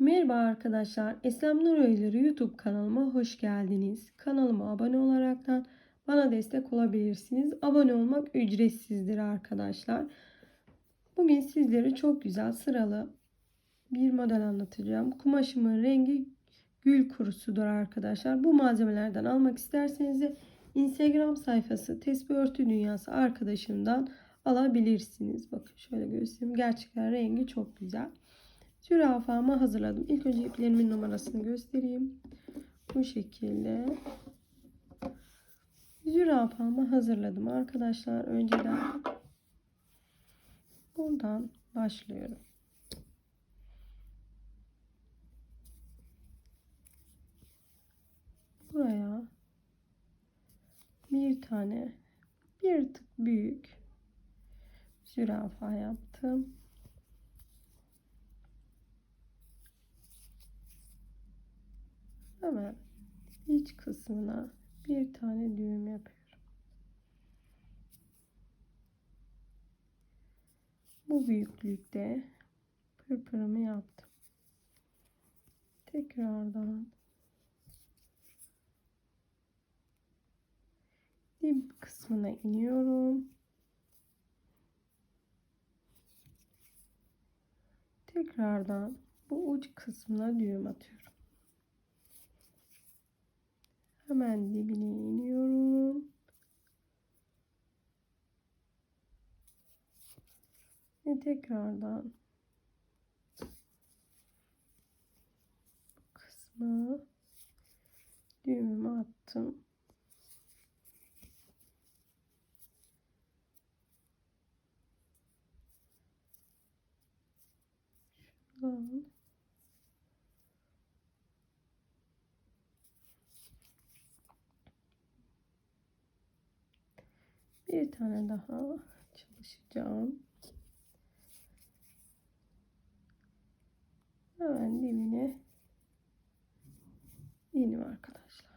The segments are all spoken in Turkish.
Merhaba arkadaşlar. Eslem Nur Öyleri YouTube kanalıma hoş geldiniz. Kanalıma abone olaraktan bana destek olabilirsiniz. Abone olmak ücretsizdir arkadaşlar. Bugün sizlere çok güzel sıralı bir model anlatacağım. Kumaşımın rengi gül kurusudur arkadaşlar. Bu malzemelerden almak isterseniz de Instagram sayfası Tesbih Örtü Dünyası arkadaşımdan alabilirsiniz. Bakın şöyle göstereyim. Gerçekten rengi çok güzel. Zürafamı hazırladım. İlk önce iplerimin numarasını göstereyim. Bu şekilde. Zürafamı hazırladım arkadaşlar. Önceden buradan başlıyorum. Buraya bir tane bir tık büyük zürafa yaptım. Hemen iç kısmına bir tane düğüm yapıyorum. Bu büyüklükte pırpırımı yaptım. Tekrardan dip kısmına iniyorum. Tekrardan bu uç kısmına düğüm atıyorum. Hemen dibine iniyorum. Ve tekrardan bu kısmı düğümümü attım. Şuradan Bir tane daha çalışacağım. Hemen dibine inim arkadaşlar.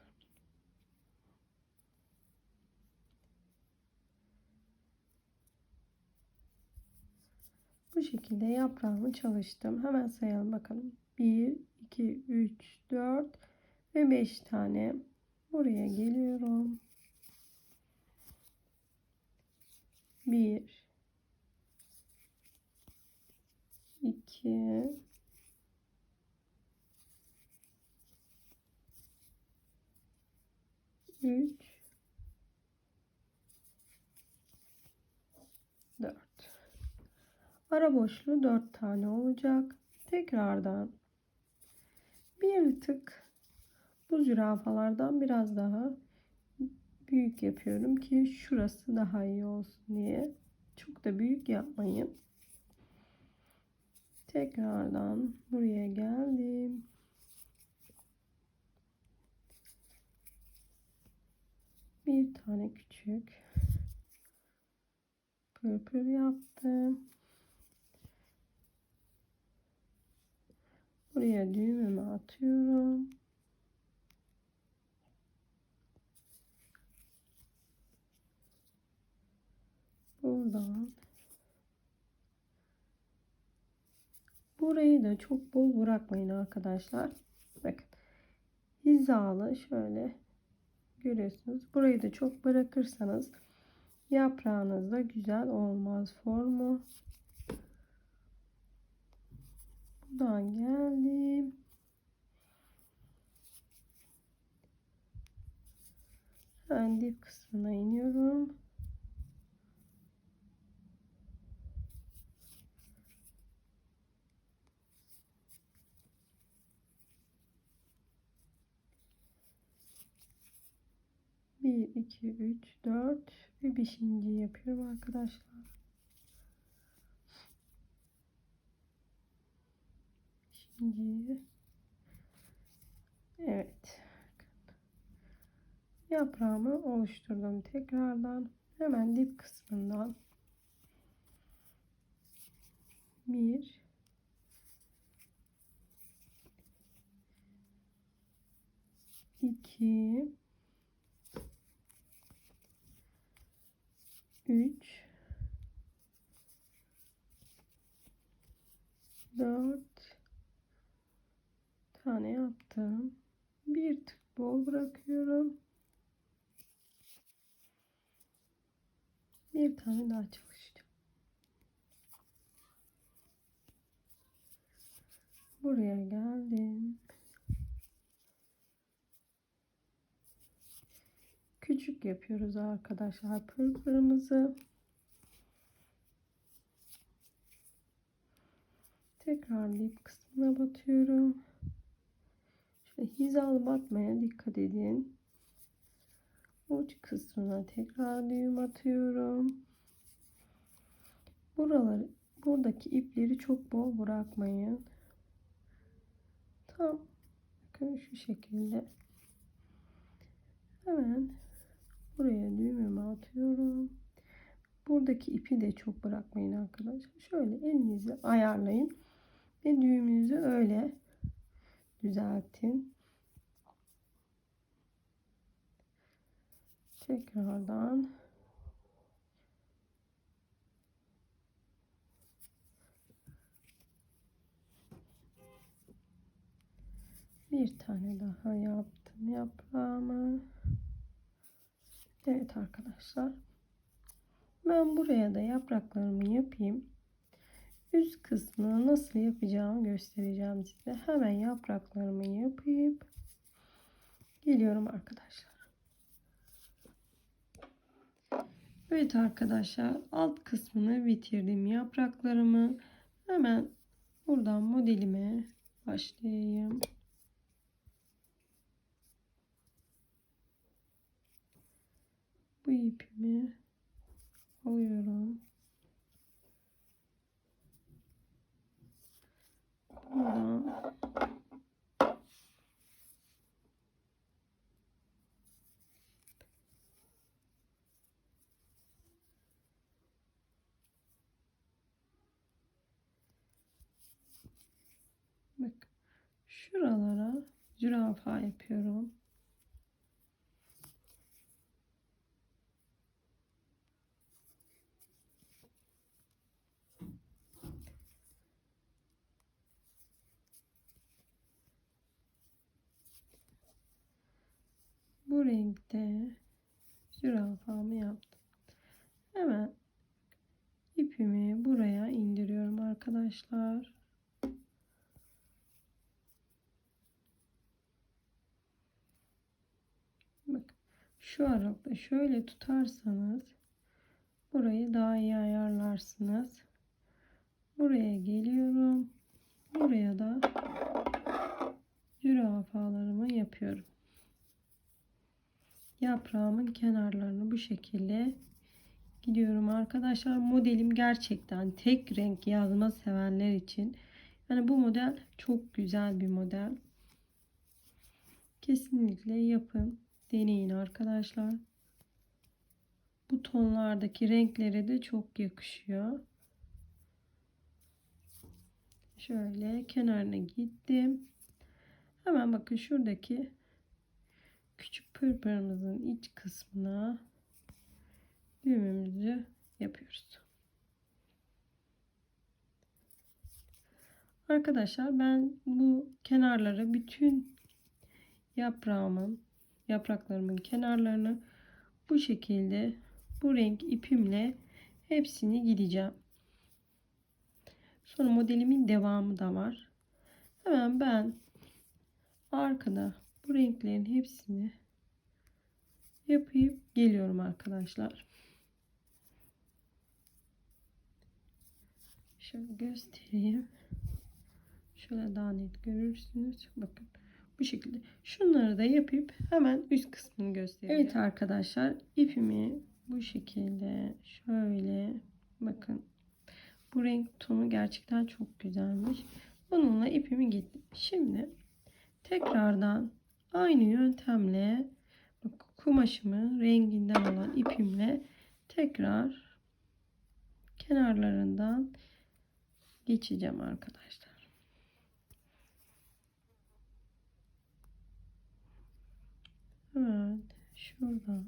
Bu şekilde yaprağımı çalıştım. Hemen sayalım bakalım. 1, 2, 3, 4 ve 5 tane. Buraya geliyorum. Bir, iki, üç, dört. Ara boşluğu dört tane olacak. Tekrardan bir tık bu zürafalardan biraz daha büyük yapıyorum ki şurası daha iyi olsun diye. Çok da büyük yapmayın. Tekrardan buraya geldim. Bir tane küçük pırpır yaptım. Buraya düğümümü atıyorum. Buradan burayı da çok bol bırakmayın arkadaşlar. Bakın hizalı şöyle görüyorsunuz. Burayı da çok bırakırsanız yaprağınız da güzel olmaz formu. Buradan geldim. Hemen dip kısmına iniyorum. Bir, iki, üç, dört. Ve beşinci yapıyorum arkadaşlar. Şimdi evet. Yaprağımı oluşturdum tekrardan. Hemen dip kısmından. Bir. İki 3 4 tane yaptım. Bir tık bol bırakıyorum. Bir tane daha çalışacağım. Buraya geldim. Küçük yapıyoruz arkadaşlar pırpırımızı. Tekrar dip kısmına batıyorum. Şöyle hizalı batmaya dikkat edin. Uç kısmına tekrar düğüm atıyorum. Buraları buradaki ipleri çok bol bırakmayın. Tam bakın şu şekilde. Hemen buraya düğümümü atıyorum. Buradaki ipi de çok bırakmayın arkadaşlar. Şöyle elinizle ayarlayın ve düğümünüzü öyle düzeltin. Tekrardan bir tane daha yaptım yaprağımı. Evet arkadaşlar. Ben buraya da yapraklarımı yapayım. Üst kısmını nasıl yapacağımı göstereceğim size. Hemen yapraklarımı yapıp geliyorum arkadaşlar. Evet arkadaşlar alt kısmını bitirdim yapraklarımı. Hemen buradan modelime başlayayım. Bu ipimi alıyorum. Buradan Bak şuralara zürafa yapıyorum. Bu renkte zürafamı yaptım. Hemen ipimi buraya indiriyorum arkadaşlar. Bak şu aralıkta şöyle tutarsanız burayı daha iyi ayarlarsınız. Buraya geliyorum. Buraya da zürafalarımı yapıyorum. Yaprağımın kenarlarını bu şekilde gidiyorum arkadaşlar. Modelim gerçekten tek renk yazma sevenler için. Yani bu model çok güzel bir model. Kesinlikle yapın. Deneyin arkadaşlar. Bu tonlardaki renklere de çok yakışıyor. Şöyle kenarına gittim. Hemen bakın şuradaki küçük pırpırımızın iç kısmına düğümümüzü yapıyoruz. Arkadaşlar ben bu kenarlara bütün yaprağımın yapraklarımın kenarlarını bu şekilde bu renk ipimle hepsini gideceğim. Sonra modelimin devamı da var. Hemen ben arkada bu renklerin hepsini yapıp geliyorum arkadaşlar. Şöyle göstereyim. Şöyle daha net görürsünüz. Bakın bu şekilde. Şunları da yapıp hemen üst kısmını göstereyim. Evet arkadaşlar ipimi bu şekilde şöyle bakın. Bu renk tonu gerçekten çok güzelmiş. Bununla ipimi gittim. Şimdi tekrardan aynı yöntemle bak, kumaşımı renginden olan ipimle tekrar kenarlarından geçeceğim arkadaşlar. Evet. Şuradan.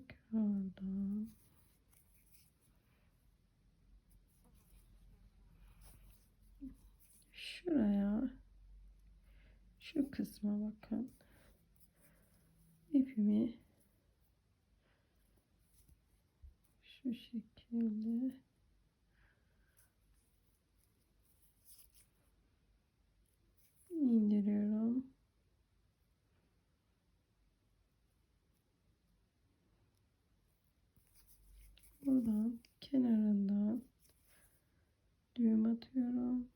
Şuradan. Şuraya. Şu kısma bakın. İpimi şu şekilde indiriyorum. Buradan kenarından düğüm atıyorum.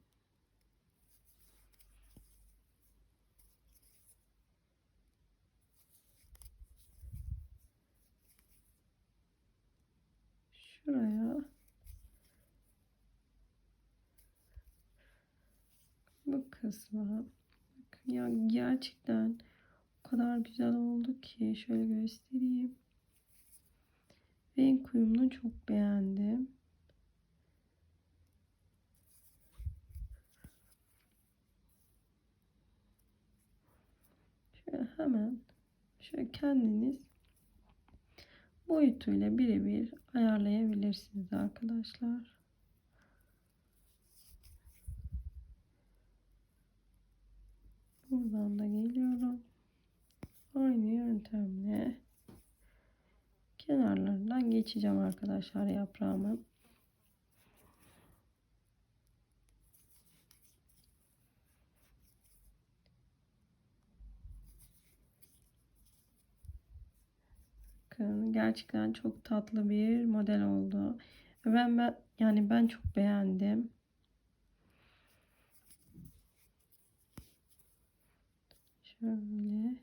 Şuraya bu kısma ya gerçekten o kadar güzel oldu ki şöyle göstereyim. Renk uyumunu çok beğendim. Şöyle hemen şöyle kendiniz boyutuyla birebir ayarlayabilirsiniz arkadaşlar. Buradan da geliyorum. Aynı yöntemle kenarlarından geçeceğim arkadaşlar yaprağımın. Bakın gerçekten çok tatlı bir model oldu. Ben ben yani ben çok beğendim. Şöyle.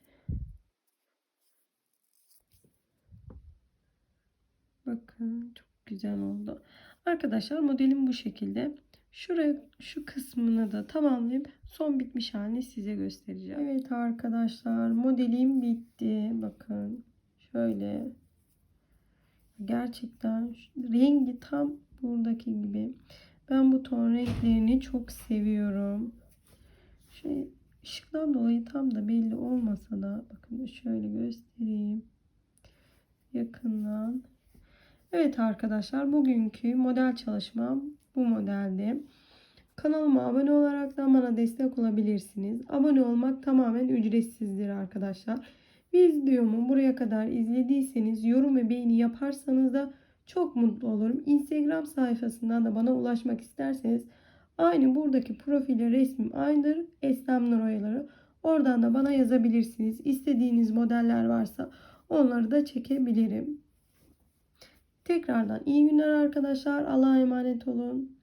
Bakın çok güzel oldu. Arkadaşlar modelim bu şekilde. Şuraya şu kısmını da tamamlayıp son bitmiş halini size göstereceğim. Evet arkadaşlar modelim bitti. Bakın şöyle. Gerçekten rengi tam buradaki gibi. Ben bu ton renklerini çok seviyorum. Şey ışıktan dolayı tam da belli olmasa da bakın şöyle göstereyim. Yakından. Evet arkadaşlar bugünkü model çalışmam bu modeldi. Kanalıma abone olarak da bana destek olabilirsiniz. Abone olmak tamamen ücretsizdir arkadaşlar. Videomu buraya kadar izlediyseniz yorum ve beğeni yaparsanız da çok mutlu olurum. Instagram sayfasından da bana ulaşmak isterseniz aynı buradaki profili resmim aynıdır. Eslem Nur. Oradan da bana yazabilirsiniz. İstediğiniz modeller varsa onları da çekebilirim. Tekrardan iyi günler arkadaşlar. Allah'a emanet olun.